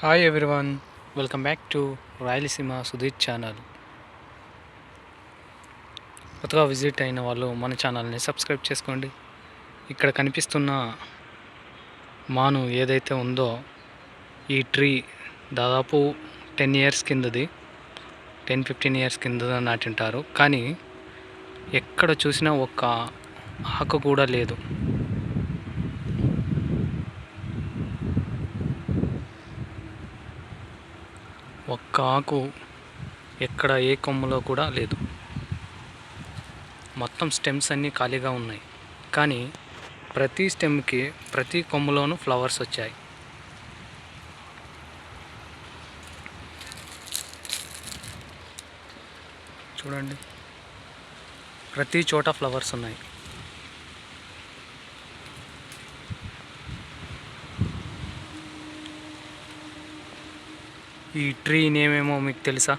Hi everyone welcome back to Rayalaseema Sudheer channel కొత్తగా visit అయిన వాళ్ళు మన ఛానల్ని సబ్స్క్రైబ్ చేసుకోండి. ఇక్కడ కనిపిస్తున్న మాను ఏదైతే ఉందో ఈ ట్రీ దాదాపు టెన్ ఇయర్స్ కిందది టెన్ ఫిఫ్టీన్ ఇయర్స్ కింద నాటింటారు. కానీ ఎక్కడ చూసినా ఒక్క ఆకు కూడా లేదు. ఒక్క ఆకు ఎక్కడ ఏ కొమ్మలో కూడా లేదు. మొత్తం స్టెమ్స్ అన్నీ ఖాళీగా ఉన్నాయి. కానీ ప్రతి స్టెమ్కి ప్రతి కొమ్మలోనూ ఫ్లవర్స్ వచ్చాయి. చూడండి. ప్రతి చోట ఫ్లవర్స్ ఉన్నాయి. ఈ ట్రీ నేమేమో మీకు తెలుసా?